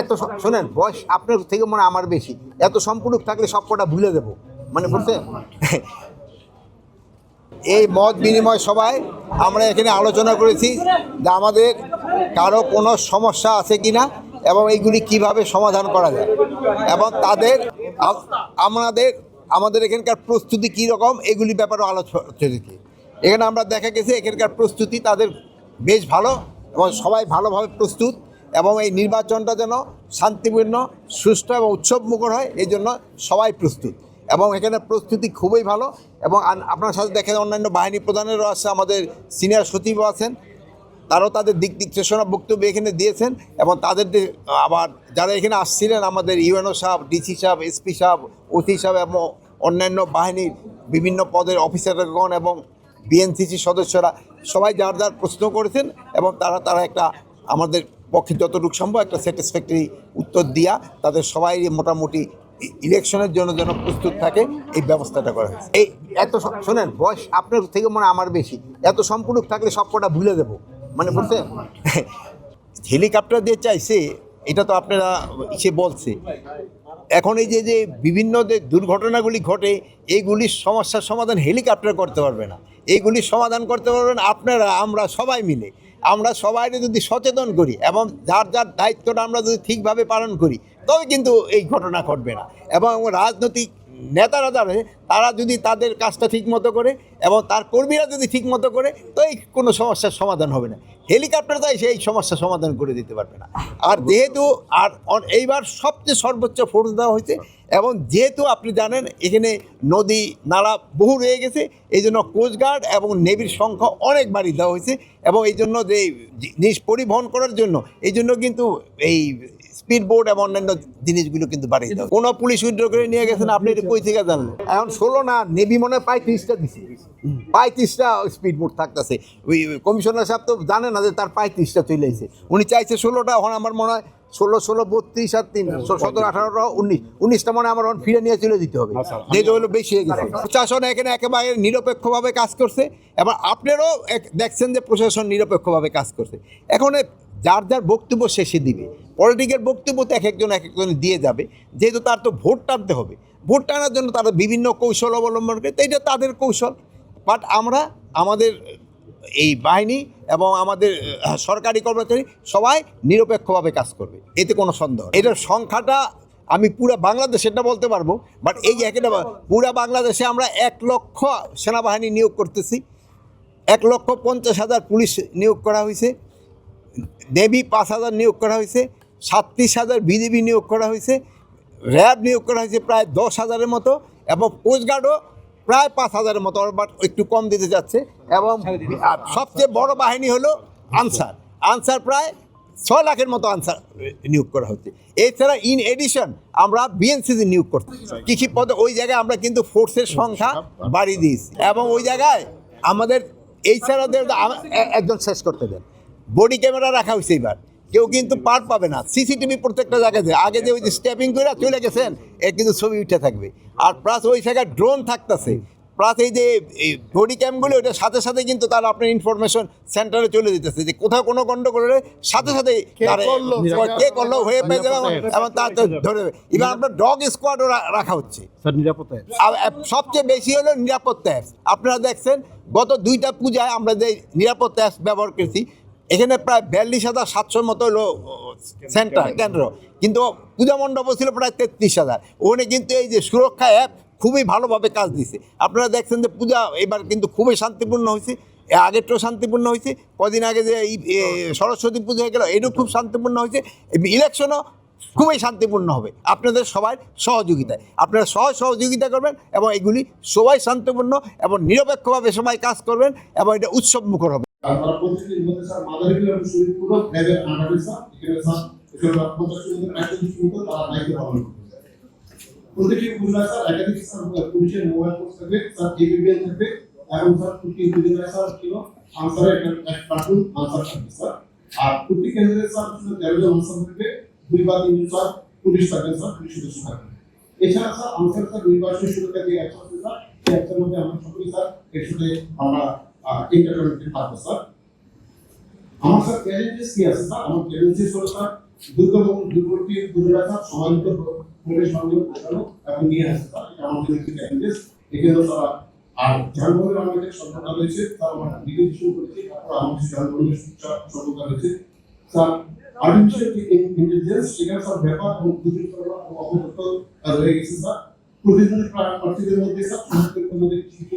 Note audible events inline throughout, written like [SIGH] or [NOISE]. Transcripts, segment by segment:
এত শোনেন, বয়স আপনার থেকে মনে আমার বেশি। এত সম্পূর্ণ থাকলে সব কটা ভুলে দেবো মানে বলছে এই মত বিনিময় সবাই আমরা এখানে আলোচনা করেছি যে আমাদের কারও কোনো সমস্যা আছে কি না এবং এইগুলি কীভাবে সমাধান করা যায়। এবং তাদের আমাদের আমাদের এখানকার প্রস্তুতি কী রকম এগুলি ব্যাপারে আলোচনা এখানে আমরা দেখা গেছে, এখানকার প্রস্তুতি তাদের বেশ ভালো এবং সবাই ভালোভাবে প্রস্তুত। এবং এই নির্বাচনটা যেন শান্তিপূর্ণ, সুষ্ঠু এবং উৎসবমুখর হয়, এই জন্য সবাই প্রস্তুত। এবং এখানে প্রস্তুতি খুবই ভালো এবং আপনার সাথে দেখেন অন্যান্য বাহিনী প্রধানেরও আছে, আমাদের সিনিয়র সচিবও আছেন। তারাও তাদের দিক নির্দেশনা বক্তব্য এখানে দিয়েছেন এবং তাদের আবার যারা এখানে আসছিলেন, আমাদের ইউএনও সাহেব, ডিসি সাহেব, এসপি সাহেব, ওসি সাহেব এবং অন্যান্য বাহিনীর বিভিন্ন পদের অফিসারগণ এবং বিএনসিসি সদস্যরা সবাই যার যার প্রশ্ন করেছেন এবং তারা তারা একটা আমাদের পক্ষে যতটুকু সম্ভব একটা স্যাটিসফ্যাক্টরি উত্তর দিয়া তাদের সবাই মোটামুটি ইলেকশনের জন্য যেন প্রস্তুত থাকে এই ব্যবস্থাটা করা হয়েছে। এই এত শোনেন বয়স আপনার থেকে মনে হয় আমার বেশি। এত সম্পূর্ণ থাকলে সব কটা ভুলে দেবো। মানে বলতে হেলিকপ্টার [LAUGHS] দিয়ে চাইছে এটা তো আপনারা সে বলছে। এখন এই যে যে বিভিন্ন যে দুর্ঘটনাগুলি ঘটে এইগুলির সমস্যার সমাধান হেলিকপ্টার করতে পারবে না। এইগুলির সমাধান করতে পারবেন আপনারা আমরা সবাই মিলে। আমরা সবাইকে যদি সচেতন করি এবং যার যার দায়িত্বটা আমরা যদি ঠিকভাবে পালন করি, তবে কিন্তু এই ঘটনা ঘটবে না। এবং রাজনৈতিক নেতারা যাবে তারা যদি তাদের কাজটা ঠিক মতো করে এবং তার কর্মীরা যদি ঠিক মতো করে, তো এই কোনো সমস্যার সমাধান হবে না। হেলিকপ্টার তাই সেই সমস্যার সমাধান করে দিতে পারবে না। আর যেহেতু আর এইবার সবচেয়ে সর্বোচ্চ ফোর্স দেওয়া হয়েছে এবং যেহেতু আপনি জানেন, এখানে নদী, নালা বহু রয়ে গেছে, এই জন্য কোস্টগার্ড এবং নেভির সংখ্যা অনেক বাড়ি দেওয়া হয়েছে এবং এই জন্য যে জিনিস পরিবহন করার জন্য, এই জন্য কিন্তু এই স্পিড বোট এবং অন্যান্য জিনিসগুলো কিন্তু বাড়িয়ে দেওয়া কোনো পুলিশ উইড্রো করে নিয়ে গেছেন আপনি এটা কই থেকে জানলেন? এখন ষোলো না নেভি মনে হয় পঁয়ত্রিশটা দিছে। পঁয়ত্রিশটা স্পিড বোট থাকতেছে। ওই কমিশনার সাহেব তো জানে না যে তার পঁয়ত্রিশটা চলে এসেছে। উনি চাইছে ষোলোটা এখন আমার মনে হয় ষোলো ষোলো বত্রিশ আর তিন সতেরো আঠারোটা উনিশ। উনিশটা মনে হয় আমার এখন ফিরে নিয়ে চলে দিতে হবে। যেটা হলো বেশি হয়ে গেছে। প্রশাসন এখানে একেবারে নিরপেক্ষভাবে কাজ করছে। এবং আপনারও দেখছেন যে প্রশাসন নিরপেক্ষভাবে কাজ করছে। এখন যার যার বক্তব্য শেষে দিবে। পলিটিক্যাল বক্তব্য তো এক একজন এক একজন দিয়ে যাবে। যেহেতু তার তো ভোট টানতে হবে। ভোট টানার জন্য তারা বিভিন্ন কৌশল অবলম্বন করে, তো এটা তাদের কৌশল। বাট আমরা, আমাদের এই বাহিনী এবং আমাদের সরকারি কর্মচারী সবাই নিরপেক্ষভাবে কাজ করবে। এতে কোনো সন্দেহ এটার সংখ্যাটা আমি পুরো বাংলাদেশ, এটা বলতে পারব বাট এই যে একটা পুরো বাংলাদেশে আমরা এক লক্ষ সেনাবাহিনী নিয়োগ করতেছি। এক লক্ষ পঞ্চাশ হাজার পুলিশ নিয়োগ করা হয়েছে। নেভি পাঁচ হাজার নিয়োগ করা হয়েছে, সাতত্রিশ হাজার বিজেপি নিয়োগ করা হয়েছে, র্যাব নিয়োগ করা হয়েছে প্রায় দশ হাজারের মতো, এবং কোস্টগার্ডও প্রায় পাঁচ হাজারের মতো, বাট একটু কম দিতে যাচ্ছে, এবং সবচেয়ে বড় বাহিনী হলো আনসার। আনসার প্রায় ছয় লাখের মতো আনসার নিয়োগ করা হচ্ছে। এছাড়া ইন এডিশন আমরা বিএনসিসি নিয়োগ করতে কৃষি পদে ওই জায়গায় আমরা কিন্তু ফোর্সের সংখ্যা বাড়িয়ে দিয়েছি, এবং ওই জায়গায় আমাদের এই ছাড়া একজন শেষ করতে দেন। বডি ক্যামেরা রাখা হয়েছে এবার। কেউ কিন্তু পার পাবে না। সিসিটিভি প্রত্যেকটা জায়গাতে আগে যে ওই যে স্টেপিং করে চলে গেছেন এ কিন্তু ছবি উঠে থাকবে। আর প্লাস ওই জায়গায় ড্রোন থাকতেছে। প্লাস এই যে বডি ক্যামগুলো ওটার সাথে সাথে কিন্তু তারা আপনার ইনফরমেশন সেন্টারে চলে দিতেছে যে কোথাও কোনো গন্ডগোল হলে সাথে সাথে তারা- কে করল হয়ে পেয়ে যাবে এবং- এবং তার ধরে এবার আপনার ডগ স্কোয়াডও রাখা হচ্ছে। আর সবচেয়ে বেশি হলো নিরাপত্তা অ্যাপস আপনারা দেখছেন গত দুইটা পূজায় আমরা যে নিরাপত্তা অ্যাপস ব্যবহার করেছি এখানে প্রায় বিয়াল্লিশ হাজার সাতশোর মতো হলো সেন্টার কেন্দ্র। কিন্তু পূজা মণ্ডপও ছিল প্রায় তেত্রিশ হাজার। ওখানে কিন্তু এই যে সুরক্ষা অ্যাপ খুবই ভালোভাবে কাজ দিছে। আপনারা দেখছেন যে পূজা এবার কিন্তু খুবই শান্তিপূর্ণ হয়েছে। আগেরটাও শান্তিপূর্ণ হয়েছে। কদিন আগে যে এই সরস্বতী পুজো হয়ে গেল এটাও খুব শান্তিপূর্ণ হয়েছে। ইলেকশনও খুবই শান্তিপূর্ণ হবে। আপনাদের সবার সহযোগিতায়। আপনারা সহ সহযোগিতা করবেন এবং এগুলি সবাই শান্তিপূর্ণ এবং নিরপেক্ষভাবে সবাই কাজ করবেন এবং এটা উৎসব মুখর হবে। তারপরে প্রতিদিন মধ্যে স্যার মাদারীপুর এবং শরীরপূর্বক লেভেল আনাবে স্যার। এখানে স্যার এখানে পঞ্চাশ কিলোমিটার একচল্লিশ কিলোমিটার তারা দায়িত্ব পালন করবে প্রতিটি উপজেলায় স্যার, একাধিক স্যার পুলিশের মোবাইল ফোর্স থাকবে, স্যার এবিবিএল থাকবে, এবং স্যার প্রতি উপজেলায় স্যার ছিল আনসারের একটা এক প্লাটুন আনসার থাকবে, স্যার। আর প্রতি কেন্দ্রে, স্যার তেরো জন আনসার থাকবে, দুই বা তিনজন স্যার, পুলিশ থাকবেন স্যার, পুলিশ সদস্য থাকবে। এছাড়া, স্যার, আনসার, স্যার, নির্বাচনী সুরক্ষা যে একশো আছে স্যার, সেই মধ্যে আমরা সকলেই, স্যার এর সাথে আমরা ইন্টারনেট পাবো স্যার। আমার স্যার চ্যালেঞ্জেস কি আছে স্যার? আমার চ্যালেঞ্জেস হলো স্যার দুর্গম এবং দূরবর্তী দূররাখা সমান্ত পরিবেশ বান্ধব ঘটানো এবং নিয়ে আসতে পারে এটা আমাদের একটি চ্যালেঞ্জেস এখানে তারা আর যানবাহনের আমাদের সক্ষমতা রয়েছে। তার আমরা দিকে শুরু করেছি, তারপর আমাদের যানবাহনের সক্ষমতা রয়েছে। স্যার আর্টিফিশিয়াল ইন্টেলিজেন্স সেখানে স্যার ব্যাপার এবং দুটি এবং অবগত রয়ে গেছে, স্যার। প্রতিদিনের প্রার্থীদের মধ্যে স্যার মধ্যে কিছু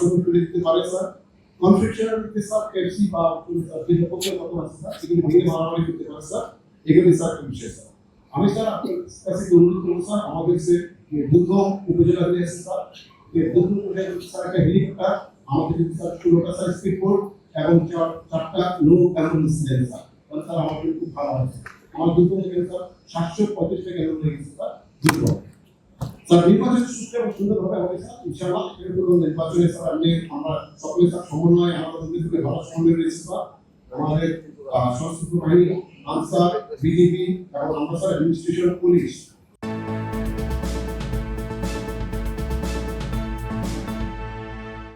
করে তুলে দিতে পারে স্যার স্যার বা বিভিন্ন পক্ষের কথা আছে স্যার সেগুলি ভেঙে মারামারি করতে পারে স্যার স্যার বিষয় স্যার আমি স্যার কাছে অনুরোধ স্যার আমাদের যে দুর্গম উপজেলা স্যার উপজেলা স্যার একটা হেলিকপ্টার আমাদের যদি স্যার ষোলোটা এবং চারটা নো অ্যাম্বুলেন্স দেন স্যার তাহলে স্যার আমার খুব ভালো হয় স্যার। আমার দুর্গম স্যার সাতশো পঁয়ত্রিশ টাকা স্যার স্যার নির্বাচন সুস্থ এবং সুন্দরভাবে ইনশাআল্লাহ নির্বাচনে আমরা সকলে স্যার সমন্বয় আমাদের থেকে ভালো সমন্বয় রয়েছে আমাদের সশস্ত্র বাহিনী, আনসার বিজেপি এবং আমরা স্যার অ্যাডমিনিস্ট্রেশন পুলিশ